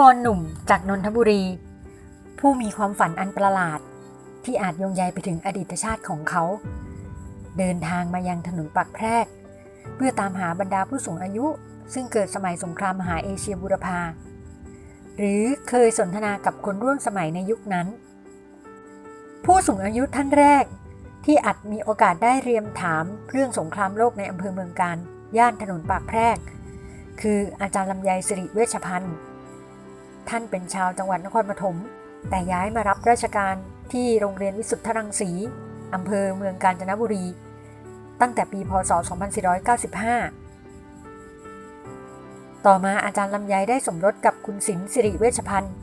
กรหนุ่มจากนนทบุรี ผู้มีความฝันอันประหลาด ที่อาจยงใยไปถึงอดีตชาติของเขา เดินทางมายังถนนปักแพรก เพื่อตามหาบรรดาผู้สูงอายุ ซึ่งเกิดสมัยสงครามมหาเอเชียบูรพาหรือเคยสนทนากับคนร่วมสมัยในยุคนั้น ผู้สูงอายุท่านแรก ที่อาจมีโอกาสได้เรียมถามเรื่องสงครามโลกในอำเภอเมืองการ ย่านถนนปากแพรก คืออาจารย์ลำไยสิริเวชพันธ์ ท่านเป็นชาวจังหวัดนครปฐม แต่ย้ายมารับราชการที่โรงเรียนวิสุทธรังสีอำเภอเมืองกาญจนบุรี ตั้งแต่ปีพศ 2495 ต่อมาอาจารย์ลำไยได้สมรสกับคุณศิลสิริเวชพันธ์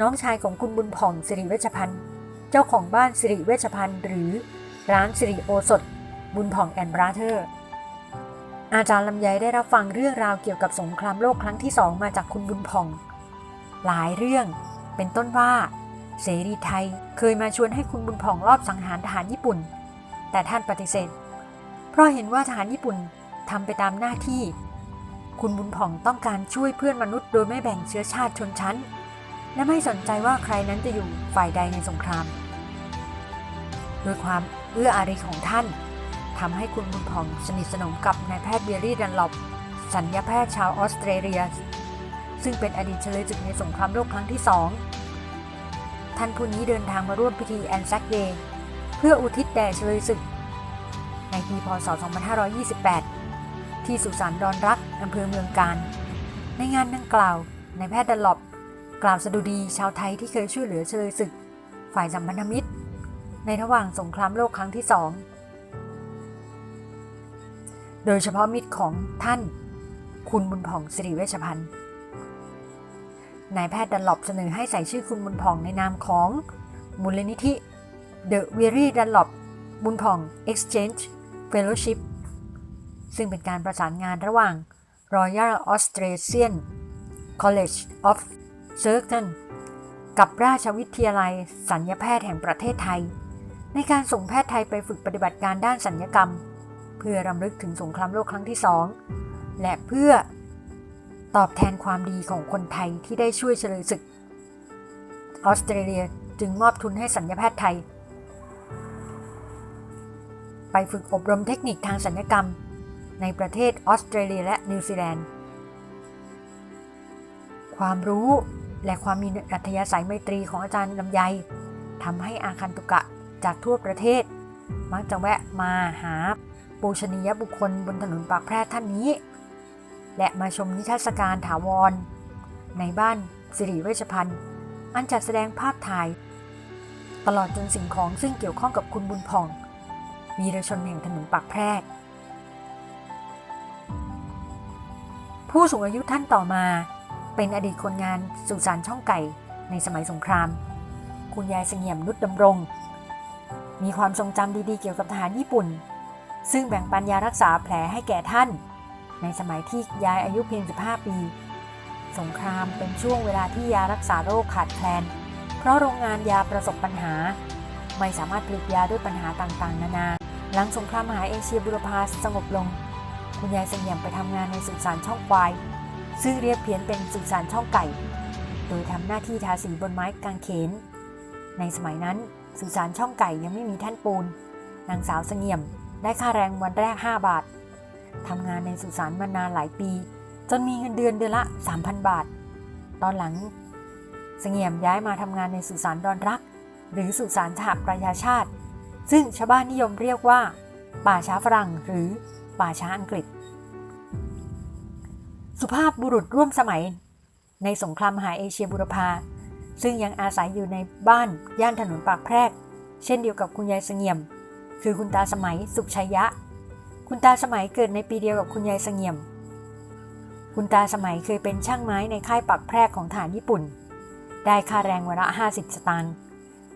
น้องชายของคุณบุญผ่องสิริเวชพันธ์ เจ้าของบ้านสิริเวชพันธ์หรือร้านสิริโอสถ บุญผ่องแอนด์บราเธอร์ อาจารย์ลำไยได้รับฟังเรื่องราวเกี่ยวกับสงครามโลกครั้งที่สองมาจากคุณบุญผ่อง หลายเรื่อง เป็นต้นว่า เสรีไทยเคยมาชวนให้คุณบุญผ่องรอบสังหารทหารญี่ปุ่น แต่ท่านปฏิเสธ เพราะเห็นว่าทหารญี่ปุ่นทำไปตามหน้าที่ คุณบุญผ่องต้องการช่วยเพื่อนมนุษย์โดยไม่แบ่งเชื้อชาติชนชั้น และไม่สนใจว่าใครนั้นจะอยู่ฝ่ายใดในสงครามโดยความเอื้ออารีของท่านทำให้คุณบุญผ่องสนิทสนมกับนายแพทย์เบียรี่ดันลอปสัญญาแพทย์ชาวออสเตรเลีย ซึ่งเป็นอดีตเฉลยศึกในสงครามโลกครั้งที่สองท่านผู้นี้เดินทางมาร่วมพิธีแอนซักเดย์เพื่ออุทิศแด่เฉลยศึก ในปีพศ 2528 ที่สุสานดอนรักอำเภอเมืองการ ในงานดังกล่าวนายแพทย์ดันลอปกล่าวสดุดีชาวไทยที่เคยช่วยเหลือเฉลยศึก ฝ่ายสัมพันธมิตร ในระหว่างสงครามโลกครั้งที่สองโดยเฉพาะมิตรของท่าน คุณบุญผ่องสิริเวชพันธ์ นายแพทย์ดันหลบเสนอให้ใส่ชื่อคุณบุญผ่องในนามของมูลนิธิ The Weary Dunlop บุญผ่อง Exchange Fellowship ซึ่งเป็นการประสานงานระหว่าง Royal Australian College of Surgeons กับราชวิทยาลัยสัญญแพทย์แห่งประเทศไทย ในการส่งแพทย์ไทยไปฝึกปฏิบัติการด้านสัญญกรรม เพื่อรำลึกถึงสงครามโลกครั้งที่สองและเพื่อ ตอบแทนความดีของคนไทยที่ได้ช่วยเฉลยศึก ออสเตรเลียจึงมอบทุนให้สัญญาแพทย์ไทย ไปฝึกอบรมเทคนิคทางสัญญกรรม ในประเทศออสเตรเลียและนิวซีแลนด์ ความรู้และความมีอัธยาศัยไมตรีของอาจารย์ลำไยทำให้อาคันตุกะจากทั่วประเทศ มักจะแวะมาหาปูชนียบุคคลบนถนนปากแพร่ท่านนี้ และมาชมนิทรรศการถาวร ในบ้านสิริเวชพันธ์อันจัดแสดงภาพถ่าย ตลอดจนสิ่งของซึ่งเกี่ยวข้องกับคุณบุญผ่องวีรชนแห่งถนนปากแพรก ผู้สูงอายุท่านต่อมาเป็นอดีตคนงานสุสานช่องไก่ในสมัยสงคราม คุณยายเสงี่ยมนุชดำรง มีความทรงจำดีๆเกี่ยวกับทหารญี่ปุ่น ซึ่งแบ่งปันยารักษาแผลให้แก่ท่าน ในสมัยที่ยายอายุเพียง 15 ปี สงครามเป็นช่วงเวลาที่ยารักษาโรคขาดแคลน เพราะโรงงานยาประสบปัญหา ไม่สามารถผลิตยาด้วยปัญหาต่างๆ นานา หลังสงครามมหาเอเชียบุรพาสงบลง คุณยายเสงี่ยมไปทำงานในสุสานช่องควาย ซึ่งเรียบเพี้ยนเป็นสุสานช่องไก่ โดยทำหน้าที่ทาสีบนไม้กางเขน ในสมัยนั้นสุสานช่องไก่ยังไม่มีแท่นปูน นางสาวเสงี่ยมได้ค่าแรงวันแรก 5 บาท ทำงานในสุสานมานานหลายปี จนมีเงินเดือนเดือนละ 3,000 บาท ตอนหลังเสงี่ยมย้ายมาทำงานในสุสานดอนรัก หรือสุสานสหประชาชาติ ซึ่งชาวบ้านนิยมเรียกว่า ป่าช้าฝรั่งหรือป่าช้าอังกฤษ สุภาพบุรุษร่วมสมัย ในสงครามมหาเอเชียบุรพาซึ่งยังอาศัยอยู่ในบ้านย่านถนนปากแพรก เช่นเดียวกับคุณยายเสงี่ยม คือคุณตาสมัยสุขชัยยะ คุณตาสมัยเกิดในปีเดียวกับคุณยายเสงี่ยม คุณตาสมัยเคยเป็นช่างไม้ในค่ายปักแพรกของฐานญี่ปุ่น ได้ค่าแรงวันละ50 สตางค์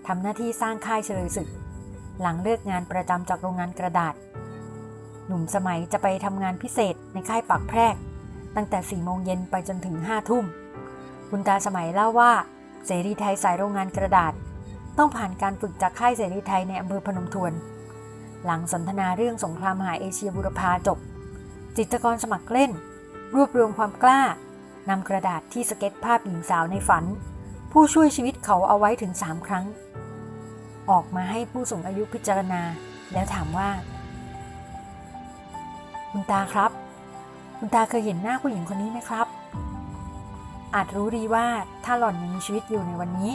ทำหน้าที่สร้างค่ายเฉลยศึก หลังเลิกงานประจำจากโรงงานกระดาษ หนุ่มสมัยจะไปทำงานพิเศษในค่ายปักแพรก ตั้งแต่4โมงเย็นไปจนถึง5ทุ่ม คุณตาสมัยเล่าว่า เสรีไทยสายโรงงานกระดาษ ต้องผ่านการฝึกจากค่ายเสรีไทยในอำเภอพนมทวน หลังสนทนาเรื่องสงครามมหาเอเชียบุรพาจบ จิตรกรสมัครเล่น รวบรวมความกล้านำกระดาษที่สเก็ตภาพหญิงสาวในฝัน ผู้ช่วยชีวิตเขาเอาไว้ถึงสามครั้ง ออกมาให้ผู้สูงอายุพิจารณา แล้วถามว่า คุณตาครับ คุณตาเคยเห็นหน้าผู้หญิงคนนี้ไหมครับ อาจรู้ดีว่าถ้าหล่อนยังมีชีวิตอยู่ในวันนี้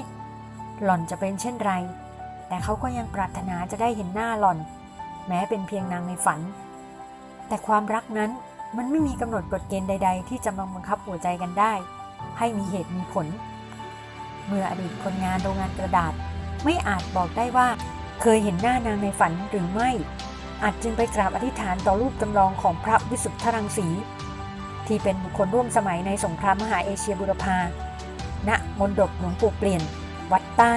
หล่อนจะเป็นเช่นไร แต่เขาก็ยังปรารถนาจะได้เห็นหน้าหล่อน แม้เป็นเพียงนางในฝัน แต่ความรักนั้นมันไม่มีกำหนดกฎเกณฑ์ใด ๆ ที่จะมาบังคับหัวใจกันได้ ให้มีเหตุมีผล เมื่ออดีตคนงานโรงงานกระดาษ ไม่อาจบอกได้ว่า เคยเห็นหน้านางในฝันหรือไม่ อาจจึงไปกราบอธิษฐานต่อรูปจำลองของพระวิสุทธรังสี ที่เป็นบุคคลร่วมสมัยในสงครามมหาเอเชียบุรพาณมณฑปหลวงปู่เปลี่ยน วัดใต้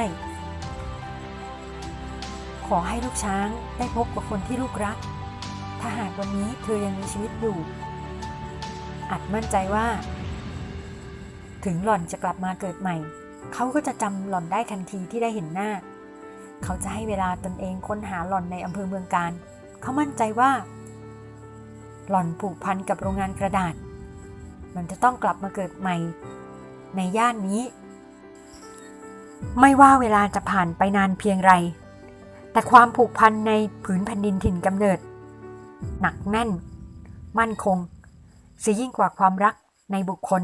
ขอให้ลูกช้างได้พบกับคนที่ลูกรัก ถ้าหากวันนี้เธอยังมีชีวิตอยู่อาจมั่นใจว่า ถึงหล่อนจะกลับมาเกิดใหม่ เขาก็จะจำหล่อนได้ทันทีที่ได้เห็นหน้า เขาจะให้เวลาตนเองค้นหาหล่อนในอำเภอเมืองการ เขามั่นใจว่า หล่อนผูกพันกับโรงงานกระดาษ มันจะต้องกลับมาเกิดใหม่ ในย่านนี้ ไม่ว่าเวลาจะผ่านไปนานเพียงไร แต่ความผูกพันในผืนแผ่นดินถิ่นกำเนิด หนักแน่น มั่นคงเสียยิ่งกว่าความรักในบุคคล